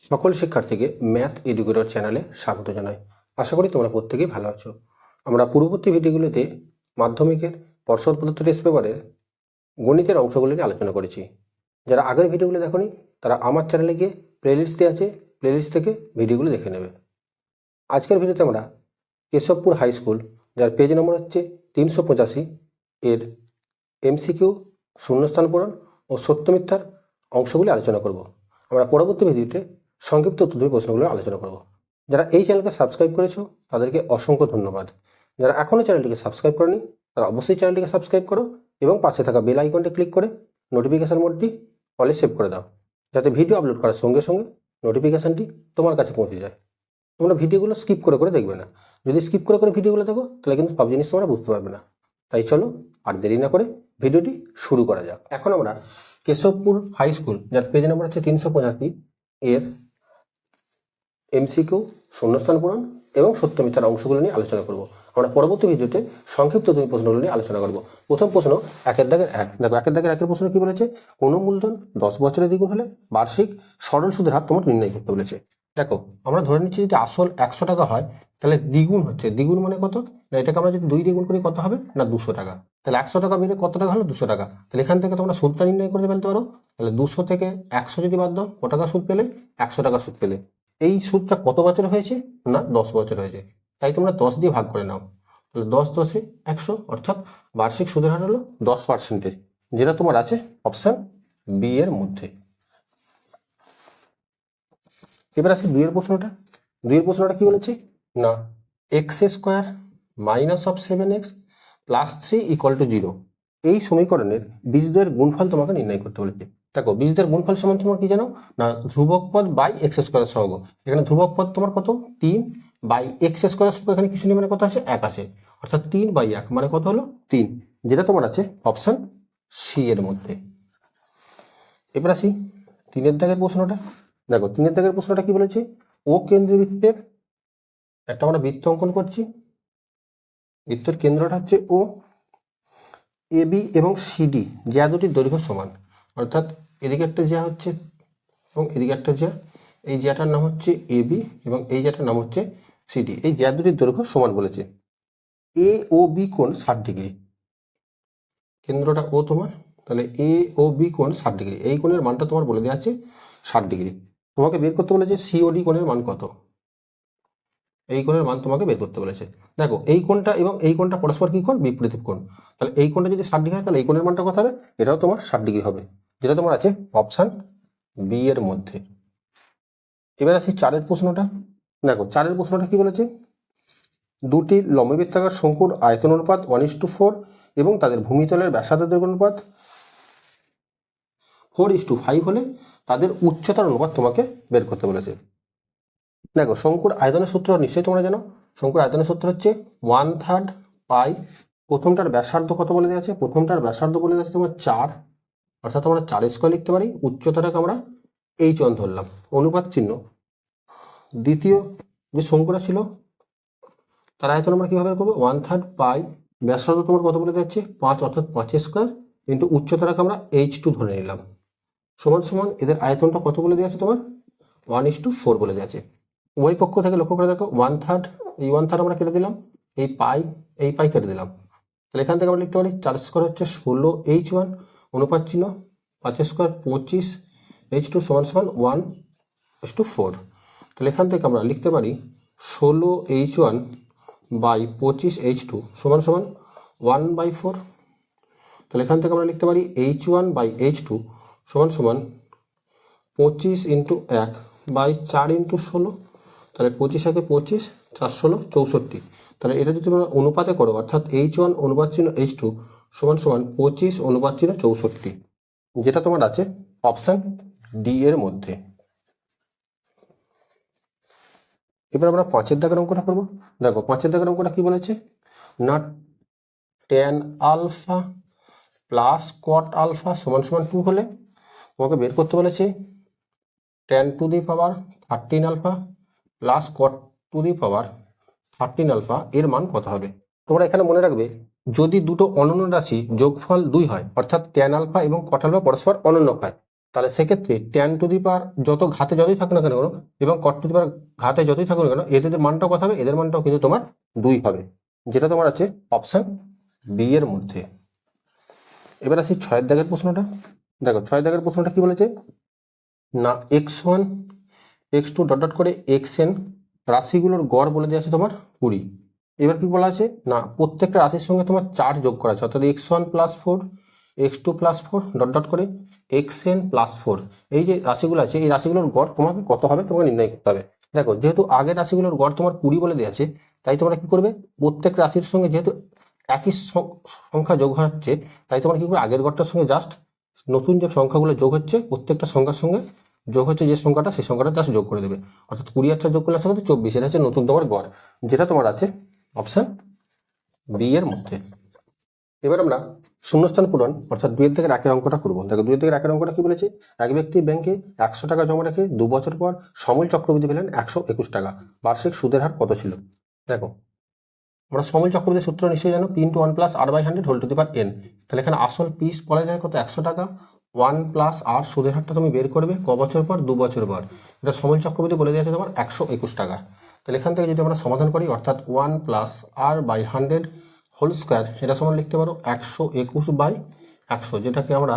সকল শিক্ষার্থীকে math educator চ্যানেলে স্বাগত জানাই। আশা করি তোমরা প্রত্যেকেই ভালো আছো। আমরা পূর্ববর্তী ভিডিওগুলিতে মাধ্যমিকের পর্ষদ প্রদত্ত টেস্ট পেপারের গণিতের অংশগুলি নিয়ে আলোচনা করেছি। যারা আগের ভিডিওগুলো দেখোনি, তারা আমার চ্যানেলে গিয়ে প্লেলিস্ট আছে প্লেলিস্ট থেকে ভিডিওগুলো দেখে নেবে। আজকের ভিডিওতে আমরা কেশবপুর হাই স্কুল যার পেজ নম্বর হচ্ছে তিনশো পঁচাশি, এর এমসিকিউ শূন্যস্থান পূরণ ও সত্য মিথ্যার অংশগুলি আলোচনা করব। আমরা পরবর্তী ভিডিওতে সংক্ষিপ্ত উত্তর প্রশ্নগুলো আলোচনা করব। যারা এই চ্যানেলকে সাবস্ক্রাইব করেছ, তাদেরকে অসংখ্য ধন্যবাদ। যারা এখনও চ্যানেলটিকে সাবস্ক্রাইব করেনি, তারা অবশ্যই চ্যানেলটিকে সাবস্ক্রাইব করো এবং পাশে থাকা বেল আইকনটি ক্লিক করে নোটিফিকেশন মোডটি অলে সেভ করে দাও, যাতে ভিডিও আপলোড করার সঙ্গে সঙ্গে নোটিফিকেশনটি তোমার কাছে পৌঁছে যায়। তোমরা ভিডিওগুলো স্কিপ করে করে দেখবে না। যদি স্কিপ করে করে ভিডিওগুলো দেখো, তাহলে কিন্তু সব জিনিস তোমরা বুঝতে পারবে না। তাই চলো আর দেরি না করে ভিডিওটি শুরু করা যাক। এখন আমরা কেশবপুর হাই স্কুল, যার পেজ নাম্বার হচ্ছে তিনশো পঁচাশি, এর এমসিকিউ শূন্যস্থান পূরণ এবং সত্য মিথ্যার অংশগুলো নিয়ে আলোচনা করব। আমরা পরবর্তী ভিডিওতে সংক্ষিপ্ত দুই প্রশ্নগুলো নিয়ে আলোচনা করব। প্রথম প্রশ্ন, একের দাগের এক। দেখো, একের দাগের একের প্রশ্ন কি বলেছে? কোনো মূলধন দশ বছরের দ্বিগুণ হলে বার্ষিক সরল সুদের হার তোমার নির্ণয় করতে বলেছে। দেখো, আমরা ধরে নিচ্ছি যদি আসল একশো টাকা হয়, তাহলে দ্বিগুণ হচ্ছে। দ্বিগুণ মানে কত? না, এটাকে আমরা যদি দুই দ্বিগুণ করি কত হবে? না, দুশো টাকা। তাহলে একশো টাকা বেড়ে কত টাকা হলো? দুশো টাকা। তাহলে এখান থেকে তোমরা সুদটা নির্ণয় করে ফেলতে পারো। তাহলে দুশো থেকে একশো যদি বাদ দাও, কত টাকা সুদ পেলে? একশো টাকা সুদ পেলে। এই সুদটা কত বছর হয়েছে? না, দশ বছর হয়েছে। তাই তোমরা দশ দিয়ে ভাগ করে নাও। তাহলে দশ দশে একশো, অর্থাৎ বার্ষিক সুদের হার হলো দশ পার্সেন্টেজ যেটা তোমার আছে অপশন বি এর মধ্যে। এবার আসি দুইয়ের প্রশ্নটা। দুইয়ের প্রশ্নটা কি বলেছে? না x square minus of seven x plus three equal to zero এই সমীকরণের বীজদের গুণফল তোমাকে নির্ণয় করতে বলেছে। দেখো, বীজদের গুণফল সমান তোমার কি জানো? না, ধ্রুবক পদ বাই এক্স স্কোয়ার সহগ। এখানে ধ্রুবক পদ তোমার কত? তিন বাই এক্স স্কোয়ার সহগ, এখানে কিছু নেই মানে কত আছে? এক আছে। অর্থাৎ তিন বাই এক মানে কত হলো? তিন। যেটা তোমার আছে অপশন সি এর মধ্যে। এবার আসি তিনের দাগের প্রশ্নটা। দেখো, তিনের দাগের প্রশ্নটা কি বলেছে? ও কেন্দ্রীয় বৃত্তের একটা আমরা বৃত্ত অঙ্কন করছি। বৃত্তের কেন্দ্রটা হচ্ছে ও এবি এবং সিডি যা দুটি দৈর্ঘ্য সমান। অর্থাৎ এদিকে একটা যা হচ্ছে এবং এদিকে একটা যা এই জ্যাটার নাম হচ্ছে এ বি এবং এই জ্যাটার নাম হচ্ছে সিডি এই জ্যা দুটির দৈর্ঘ্য সমান বলেছে। এ ও বি কোণ ষাট ডিগ্রি। কেন্দ্রটা ও তোমার? তাহলে এ ও বি কোণ ষাট ডিগ্রি। এই কোণের মানটা তোমার বলে দেওয়া আছে ষাট ডিগ্রি। তোমাকে বের করতে বলেছে সিওডি কোণের মান কত? এই কোণের মান তোমাকে বের করতে বলেছে। দেখো, এই কোণটা এবং এই কোণটা পরস্পর কি কোণ? বিপরীত কোণ। তাহলে এই কোণটা যদি ষাট ডিগ্রি হয়, তাহলে এই কোণের মানটা কত হবে? এটাও তোমার ষাট ডিগ্রি হবে। যেটা তোমার আছে অপশান বি এর মধ্যে। এবার আসি চারের প্রশ্নটা। দেখো, চারের প্রশ্নটা কি বলেছে? দুটি লম্ববৃত্তাকার শঙ্কুর আয়তন অনুপাত ওয়ান ইস টু ফোর এবং তাদের ভূমিতলের ব্যাসার্ধ অনুপাত ফোর ইস টু ফাইভ হলে তাদের উচ্চতার অনুপাত তোমাকে বের করতে বলেছে। দেখো, শঙ্কুর আয়তনের সূত্র নিশ্চয়ই তোমরা জানো। শঙ্কুর আয়তনের সূত্র হচ্ছে ওয়ান থার্ড পাই প্রথমটার ব্যাসার্ধ কত বলে দেওয়া আছে? প্রথমটার ব্যাসার্ধ বলে দেওয়া আছে তোমার চার। অর্থাৎ আমরা চার স্কোয়ার লিখতে পারি, উচ্চতাটাকে আমরা এইচ ওয়ান ধরলাম। অনুপাত চিহ্ন। দ্বিতীয় যে শঙ্কুরা ছিল, তার আয়তন আমরা কীভাবে করব? ওয়ান থার্ড পাই ব্যাসার্ধ তোমার কত বলে দেওয়া হচ্ছে পাঁচ অর্থাৎ পাঁচ স্কোয়ার কিন্তু উচ্চতাটাকে আমরা এইচ টু ধরে নিলাম। সমান সমান এদের আয়তনটা কত বলে দেওয়া আছে তোমার? ওয়ান ইস টু ফোর বলে দেওয়া আছে। উভয় পক্ষ থেকে লক্ষ্য করে দেখো ওয়ান থার্ড এই ওয়ান থার্ড আমরা কেটে দিলাম, এই পাই এই পাই কেটে দিলাম। তাহলে এখান থেকে আমরা লিখতে পারি, চার স্কোয়ার হচ্ছে ষোলো এইচ ওয়ান অনুপাত চিহ্ন পাঁচ স্কোয়ার পঁচিশ এইচ টু সমান সমান ওয়ান এস টু ফোর তাহলে এখান থেকে আমরা লিখতে পারি ষোলো এইচ ওয়ান বাই পঁচিশ এইচ টু সমান সমান ওয়ান বাই ফোর তাহলে এখান থেকে আমরা লিখতে পারি H one by H two সমান সমান পঁচিশ ইন্টু এক বাই চার ইন্টু ষোলো। তাহলে পঁচিশ একে পঁচিশ, চার ষোলো, চৌষট্টি। তাহলে এটা যদি তোমরা অনুপাতে করো, অর্থাৎ এইচ ওয়ান অনুপাত চিহ্ন এইচ টু সমান সমান পঁচিশ অনুপাত চিহ্ন চৌষট্টি। যেটা তোমার আছে অপশান ডি এর মধ্যে। এবার আমরা পাঁচের দাগের অঙ্কটা করব। দেখো, পাঁচের দাগের অঙ্কটা কি বলেছে? না tan alpha plus cot alpha সমান সমান টু হলে তোমাকে বের করতে বলেছে tan to the power thirteen alpha plus cot to the power thirteen alpha এর মান কত হবে? তোমরা এখানে মনে রাখবে যদি দুটো অনন্য রাশি যোগফল দুই হয়, অর্থাৎ ট্যান আলফা এবং কট আলফা পরস্পর অনন্য হয়, তাহলে সেক্ষেত্রে ট্যান টু দি পাওয়ার যত ঘাতে যতই থাকুক না কেন এবং কট টু দি পাওয়ার ঘাতে যতই থাকুক না কেন, এদের মানটাও কথা হবে? এদের মানটাও কিন্তু তোমার দুই হবে। যেটা তোমার আছে অপশান বি এর মধ্যে। এবার আসি ছয়ের দাগের প্রশ্নটা। দেখো ছয় দাগের প্রশ্নটা কি বলেছে? না x one x two dot dot করে এক্স এন রাশিগুলোর গড় বলে দেওয়া আছে তোমার কুড়ি। এবার কি বলা আছে? না, প্রত্যেকটা রাশির সঙ্গে তোমার চার যোগ করা আছে। অর্থাৎ x one plus four x two plus four dot dot করে এক্স এন প্লাস ফোর এই যে রাশিগুলো আছে, এই রাশিগুলোর গড় তোমাকে কত হবে? তোমাকে নির্ণয় করতে হবে। দেখো, যেহেতু আগের রাশিগুলোর গড় তোমার কুড়ি বলে দেওয়া আছে, তাই তোমরা কি করবে? প্রত্যেক রাশির সঙ্গে যেহেতু একই সংখ্যা যোগ হচ্ছে, তাই তোমরা কি করবে? আগের গড়টার সঙ্গে জাস্ট নতুন যে সংখ্যাগুলো যোগ হচ্ছে, প্রত্যেকটা সংখ্যার সঙ্গে যোগ হচ্ছে যে সংখ্যাটা, সেই সংখ্যাটা জাস্ট যোগ করে দেবে। অর্থাৎ কুড়ি আর যোগ করলে আসে কত? চব্বিশ। এটা হচ্ছে নতুন তোমার গড়, যেটা তোমার আছে অপশন বি এর মধ্যে। এবার আমরা শূন্যস্থান পূরণ, অর্থাৎ দুইয়ের থেকে একের অঙ্কটা করব। দেখো, দুইয়ের থেকে একের অঙ্কটা কি বলেছে? এক ব্যক্তি ব্যাংকে একশো টাকা জমা রেখে দু বছর পর সমল চক্রবৃদ্ধি পেলেন একশো একুশ টাকা। বার্ষিক সুদের হার কত ছিল? দেখো, আমরা সমল চক্রবৃদ্ধি সূত্র নিশ্চয়ই জানো P into one plus R by hundred whole to the power n তাহলে এখানে আসল পিস বলা যায় কত? একশো টাকা। ওয়ান প্লাস আর সুদের হারটা তুমি বের করবে ক বছর পর? দু বছর পর। এটা সমল চক্রবৃদ্ধি বলে দিয়েছে তোমার একশো একুশ টাকা। তাহলে এখান থেকে যদি আমরা সমাধান করি, অর্থাৎ one plus R by hundred whole square এটা সমান লিখতে পারো একশো একুশ বাই একশো, যেটাকে আমরা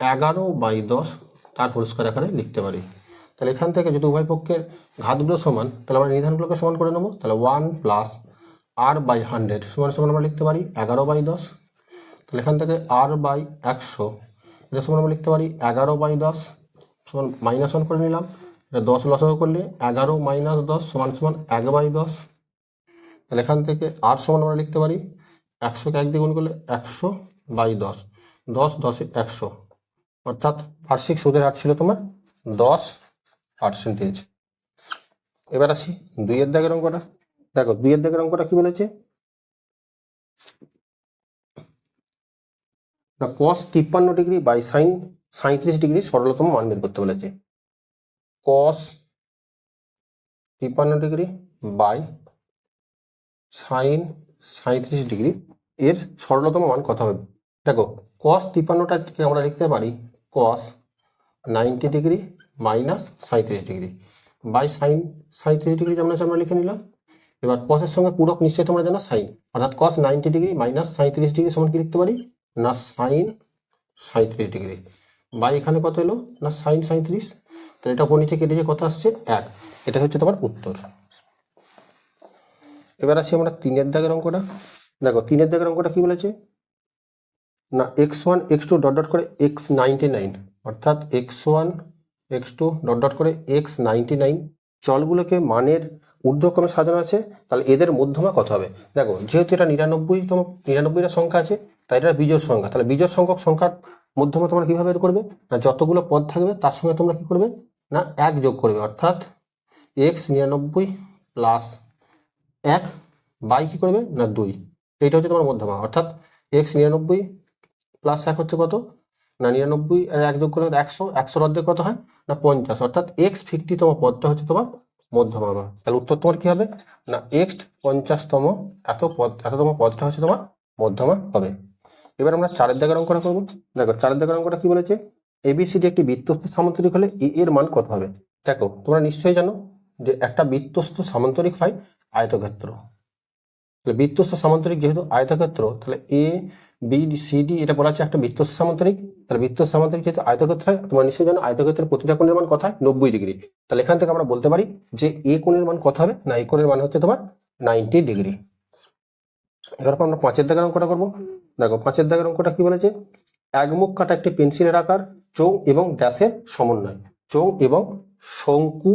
এগারো বাই দশ তার হোল স্কোয়ার আকারে লিখতে পারি। তাহলে এখান থেকে যদি উভয় পক্ষের ঘাতগুলো সমান, তাহলে আমরা নিধানগুলোকে সমান করে নেব। তাহলে one plus R by hundred সমান সমান আমরা লিখতে পারি এগারো বাই দশ। তাহলে এখান থেকে আর বাই একশো, এটা সমান আমরা লিখতে পারি এগারো বাই দশ, সমান মাইনাস ওয়ান করে নিলাম। এটা দশ লসাগু করলে এগারো মাইনাস দশ সমান সমান এক বাই দশ। তাহলে এখান থেকে আট সমান আমরা লিখতে পারি একশোকে এক দ্বিগুণ করলে একশো বাই দশ। দশ দশে একশো। অর্থাৎ বার্ষিক সুদের হার ছিল তোমার দশ পার্সেন্টেজ এবার আসি দুইয়ের দাগের অঙ্কটা। দেখো, দুইয়ের দাগের অঙ্কটা কি বলেছে? না কস তিপ্পান্ন ডিগ্রি বাই সাইন সাঁত্রিশ ডিগ্রি সরলতম মান বের করতে বলেছে। কস তিপ্পান্ন ডিগ্রি বাই সাইন সাঁত্রিশ ডিগ্রি এর সরলতম মান কত হবে? দেখো কস তিপ্পান্নটাকে আমরা লিখতে পারি কস নাইনটি ডিগ্রি মাইনাস সাঁত্রিশ ডিগ্রি। বাই সাইন সাঁত্রিশ ডিগ্রি আছে, আমরা লিখে নিলাম। এবার কসের সঙ্গে পূরক নিশ্চয়ই তোমরা জানো সাইন। অর্থাৎ কস নাইনটি ডিগ্রি মাইনাস সাঁত্রিশ ডিগ্রি সমান কি লিখতে পারি? না, সাইন সাঁত্রিশ ডিগ্রি। বাই এখানে কত এলো? না, সাইন সাঁত্রিশ তো এটা উপর নিচে কেটে যে কত আসছে? এক। এটা হচ্ছে তোমার উত্তর। এবার আসি আমরা তিনের দাগের অঙ্কটা। দেখো, তিনের দাগের অঙ্কটা কি বলেছে? না x one x two dot dot করে এক্স নাইনটি নাইন অর্থাৎ x one x two dot dot করে এক্স নাইনটি নাইন চলগুলোকে মানের ঊর্ধ্বক্রমে সাজানো আছে। তাহলে এদের মধ্যমা কত হবে? দেখো, যেহেতু এটা নিরানব্বই নিরানব্বইতম নিরানব্বইটা সংখ্যা আছে, তাই এটা বিজোড় সংখ্যা। তাহলে বিজোড় সংখ্যক সংখ্যার মধ্যমা তোমরা কীভাবে বের করবে? না, যতগুলো পদ থাকবে, তার সঙ্গে তোমরা কী করবে? না, এক যোগ করবে, অর্থাৎ এক্স নিরানব্বই প্লাস এক, বাই কি করবে? না, দুই। এইটা হচ্ছে তোমার মধ্যমা, অর্থাৎ এক্স নিরানব্বই প্লাস এক হচ্ছে কত? না, নিরানব্বই, আর এক যোগ করলে একশো, একশোর অর্ধেক কত হয়? না, পঞ্চাশ। অর্থাৎ এক্স ফিফটিতম পদটা হচ্ছে তোমার মধ্যমা মান। তাহলে উত্তর তোমার কি হবে? না এক্স পঞ্চাশতম, এত পদ, এততম পদটা হচ্ছে তোমার মধ্যমা হবে। এবার আমরা চারের দাগের অঙ্কটা করব। দেখো, চারের দাগের অঙ্কটা কি বলেছে? এবিসিডি একটি বৃত্তস্থ সামান্তরিক হলে এ এর মান কত হবে? দেখো, তোমরা নিশ্চয়ই জানো যে একটা বৃত্তস্থ সামান্তরিক হয় আয়তক্ষেত্র। তাহলে বৃত্তস্থ সামান্তরিক যেহেতু আয়তক্ষেত্র, তাহলে এ বি সি ডি এটা বলা আছে একটা বৃত্তস্থ সামান্তরিক। তাহলে বৃত্তস্থ সামান্তরিক যেহেতু আয়তক্ষেত্র হয়, তোমরা নিশ্চয়ই জানো আয়তক্ষেত্রের প্রতিটা কোণের মান হয়? নব্বই ডিগ্রি। তাহলে এখান থেকে আমরা বলতে পারি যে এ কোণের মান কত হবে? না এ কোণের মান হচ্ছে তোমার নাইনটি ডিগ্রি। এবার আমরা পাঁচের দাগের অঙ্কটা করব। দেখো, পাঁচের দাগের অঙ্কটা কি বলেছে? এক মুখ কাটা একটি পেন্সিলের আকার চোং এবং ড্যাশের সমন্বয়। চোং এবং শঙ্কু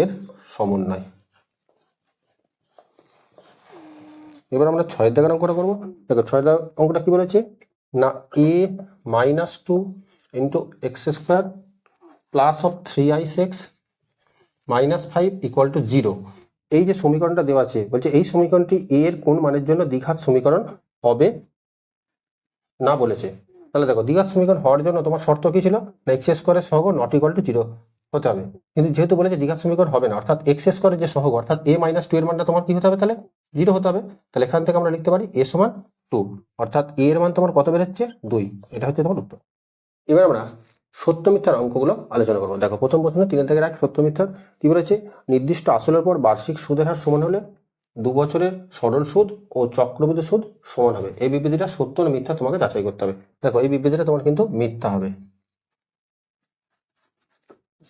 এর সমন্বয়। এবার আমরা ছয়ের দাগের অঙ্কটা করব। দেখো, ছয়ের অঙ্কটা কি বলেছে? না, a minus two into x square plus of three i six minus five equal to zero এই যে সমীকরণটা দেওয়া আছে, বলছে এই সমীকরণটি এর কোন মানের জন্য দ্বিঘাত সমীকরণ হবে না বলেছে। তাহলে দেখো, দ্বিঘাত সমীকরণ হওয়ার জন্য তোমার শর্ত কি ছিল? এক্স স্কোয়ারের সহগ নট ইকুয়াল টু জিরো হতে হবে। কিন্তু যেহেতু বলেছে দ্বিঘাত সমীকরণ হবে না, অর্থাৎ এক্স স্কোয়ারের যে সহগ, অর্থাৎ এ মাইনাস টু এর মানটা তোমার কি হতে হবে তাহলে? জিরো হতে হবে। তাহলে এখান থেকে আমরা লিখতে পারি এ সমান টু অর্থাৎ এ এর মান তোমার কত বেরোচ্ছে? দুই। এটা হচ্ছে তোমার উত্তর। এবার আমরা সত্য মিথ্যার অঙ্কগুলো আলোচনা করব। দেখো, প্রথম প্রশ্ন তিনের থেকে এক সত্য মিথ্যার কি বলেছে? নির্দিষ্ট আসলের পর বার্ষিক সুদের হার সমান হলে দু বছরের সরল সুদ ও চক্রবৃদ্ধি সুদ সমান হবে। এই বিবৃতিটা সত্য না মিথ্যা তোমাকে যাচাই করতে হবে। দেখো, এই বিবৃতিটা তোমার কিন্তু মিথ্যা হবে।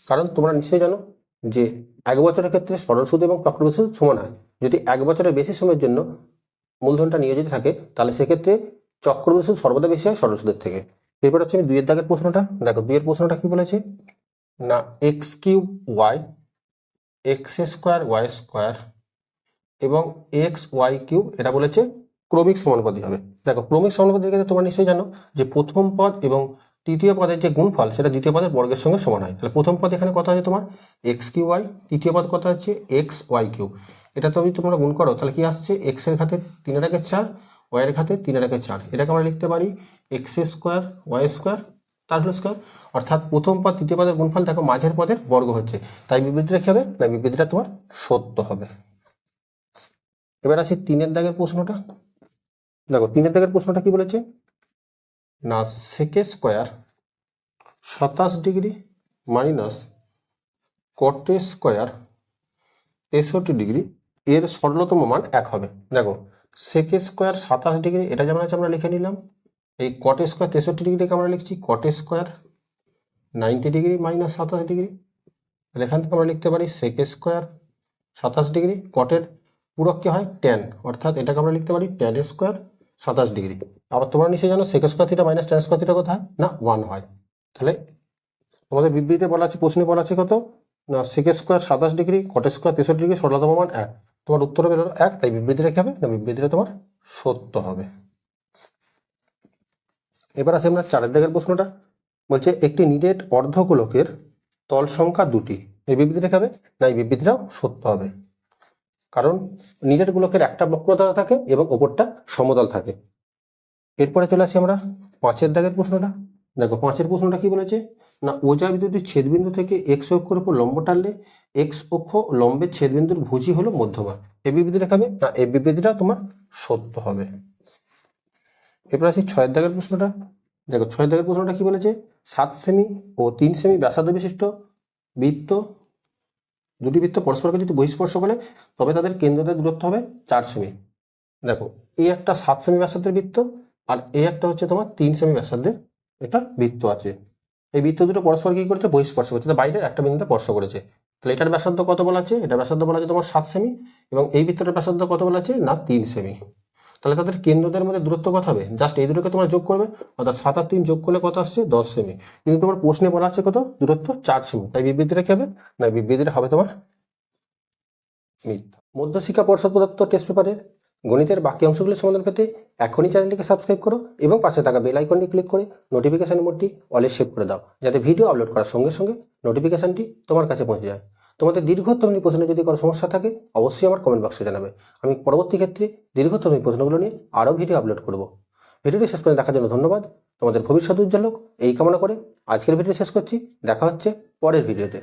কারণ তোমরা নিশ্চয়ই জানো যে এক বছরের ক্ষেত্রে সরল সুদ এবং চক্রবৃদ্ধি সুদ সমান হয়। যদি এক বছরের বেশি সময়ের জন্য মূলধনটা নিয়োজিত থাকে, তাহলে সেক্ষেত্রে চক্রবৃদ্ধি সুদ সর্বদা বেশি হয় সরল সুদের থেকে। এরপর হচ্ছে আমি দুইয়ের দাগের প্রশ্নটা। দেখো, দুইয়ের প্রশ্নটা কি বলেছে? না x cube y x square y square এবং এক্স ওয়াই কিউব এটা বলেছে ক্রমিক সমানুপাতি হবে। দেখো, ক্রমিক সমানুপাতির ক্ষেত্রে তোমরা নিশ্চয়ই জানো যে প্রথম পদ এবং তৃতীয় পদের যে গুণফল, সেটা দ্বিতীয় পদের বর্গের সঙ্গে সমান হয়। তাহলে প্রথম পদ এখানে কত আছে তোমার? এক্স কিউ ওয়াই তৃতীয় পদ কত হচ্ছে এক্স ওয়াই কিউ এটা যদি তোমরা গুণ করো, তাহলে কি আসছে? এক্সের ঘাতে তিনের আগে চার ওয়াই এর ঘাতে তিনের আগে চার। এটাকে আমরা লিখতে পারি এক্স স্কোয়ার ওয়াই স্কোয়ার তার হোল স্কোয়ার অর্থাৎ প্রথম পদ, তৃতীয় পদের গুণফল, দেখো, মাঝের পদের বর্গ হচ্ছে। তাই বিবৃতিটা কি হবে না বিবৃতিটা তোমার সত্য হবে। এবার আসি তিনের দাগের প্রশ্নটা। দেখো, তিনের দাগের প্রশ্নটা কি বলেছে? না সেকে স্কোয়ার সাতাশ ডিগ্রি মাইনাস কটে স্কোয়ার তেষট্টি ডিগ্রি, এর সরলতম মান এক হবে। দেখো, সেকে স্কোয়ার সাতাশ ডিগ্রি, এটা যেমন আছে আমরা লিখে নিলাম। এই কটে স্কোয়ার তেষট্টি ডিগ্রিকে আমরা লিখছি cot square ninety degree minus সাতাশ ডিগ্রি। এখান থেকে আমরা লিখতে পারি সেকে স্কোয়ার সাতাশ ডিগ্রি, কটের পূরক কি হয়? টেন অর্থাৎ এটাকে আমরা লিখতে পারি টেন স্কোয়ার সাতাশ ডিগ্রি আবার তোমরা নিশ্চয়ই জানো sec square theta minus tan square theta কোথায়? না ওয়ান হয়। তাহলে তোমাদের বিবৃতিতে বলা আছে, প্রশ্নে বলা আছে কত? না সেক স্কোয়ার সাতাশ ডিগ্রি কট স্কোয়ার তেষট্টি ডিগ্রি সরলতম মান এক। তোমার উত্তর হবে এক, তাই বিবৃতিটা কি হবে? না, বিবৃতিটা তোমার সত্য হবে। এবার আছে আমরা চারের দাগের প্রশ্নটা। বলছে, একটি নিরেট অর্ধগোলকের তল সংখ্যা দুটি। এই বিবৃতিটা কি হবে? না, এই বিবৃতিটাও সত্য হবে। কারণ নিজের গোলকের একটা বক্রতা থাকে এবং ওপরটা সমতল থাকে। এরপরে চলে আসি আমরা পাঁচের দাগের প্রশ্নটা। দেখো, পাঁচের প্রশ্নটা কি বলেছে? না, ওজা বিদ্যুতের ছেদবিন্দু থেকে এক্স অক্ষর উপর লম্ব টানলে এক্স অক্ষ লম্বের ছেদবিন্দুর ভুজি হলো মধ্যমা এ বিবৃতিটা খাবে না, এ বিবৃতিটা তোমার সত্য হবে। এরপর আসি ছয়ের দাগের প্রশ্নটা। দেখো, ছয়ের দাগের প্রশ্নটা কি বলেছে? সাত সেমি ও তিন সেমি ব্যাসার্ধ বিশিষ্ট বৃত্ত দুটি বৃত্ত পরস্পরকে যদি বহিস্পর্শ করে, তবে তাদের কেন্দ্রতে দূরত্ব হবে চার সেমি দেখো, এই একটা সাত সেমি ব্যাসার্ধের বৃত্ত আর এই একটা হচ্ছে তোমার তিন সেমি ব্যাসার্ধের একটা বৃত্ত আছে। এই বৃত্ত দুটো পরস্পর কি করেছে? বহিস্পর্শ করছে। বাইরের একটা বিন্দুতে স্পর্শ করেছে। তাহলে এটার ব্যাসার্ধ কত বলা আছে? এটা ব্যাসার্ধ বলা আছে তোমার সাত সেমি এবং এই বৃত্তটার ব্যাসার্ধ কত বলা আছে? না, তিন সেমি তাহলে তাদের কেন্দ্রদের মধ্যে দূরত্ব কত হবে? জাস্ট এই দুটোকে তোমরা যোগ করবে, অর্থাৎ সাত আর তিন যোগ করলে কত আসছে? দশ সেমি কিন্তু তোমার প্রশ্নে বলা আছে কত? দূরত্ব চার সেমি তাই বিবৃতিটা কি হবে? না, বিবৃতিটা হবে তোমার মিথ্যা। মধ্যশিক্ষা পর্ষদ প্রদত্ত টেস্ট পেপারের গণিতের বাকি অংশগুলো সমাধান পেতে এখনই চ্যানেলটিকে সাবস্ক্রাইব করো এবং পাশে থাকা বেল আইকনটি ক্লিক করে নোটিফিকেশন মোডটি অলে সেভ করে দাও, যাতে ভিডিও আপলোড করার সঙ্গে সঙ্গে নোটিফিকেশনটি তোমার কাছে পৌঁছে যায়। তোমাদের দীর্ঘতরণী প্রশ্নে যদি কোনো সমস্যা থাকে, অবশ্যই আমার কমেন্ট বক্সে জানাবে। আমি পরবর্তী ক্ষেত্রে দীর্ঘতরণী প্রশ্নগুলো নিয়ে আরও ভিডিও আপলোড করব। ভিডিওটি শেষ করে দেখার জন্য ধন্যবাদ। তোমাদের ভবিষ্যৎ উজ্জ্বল এই কামনা করে আজকের ভিডিও শেষ করছি। দেখা হচ্ছে পরের ভিডিওতে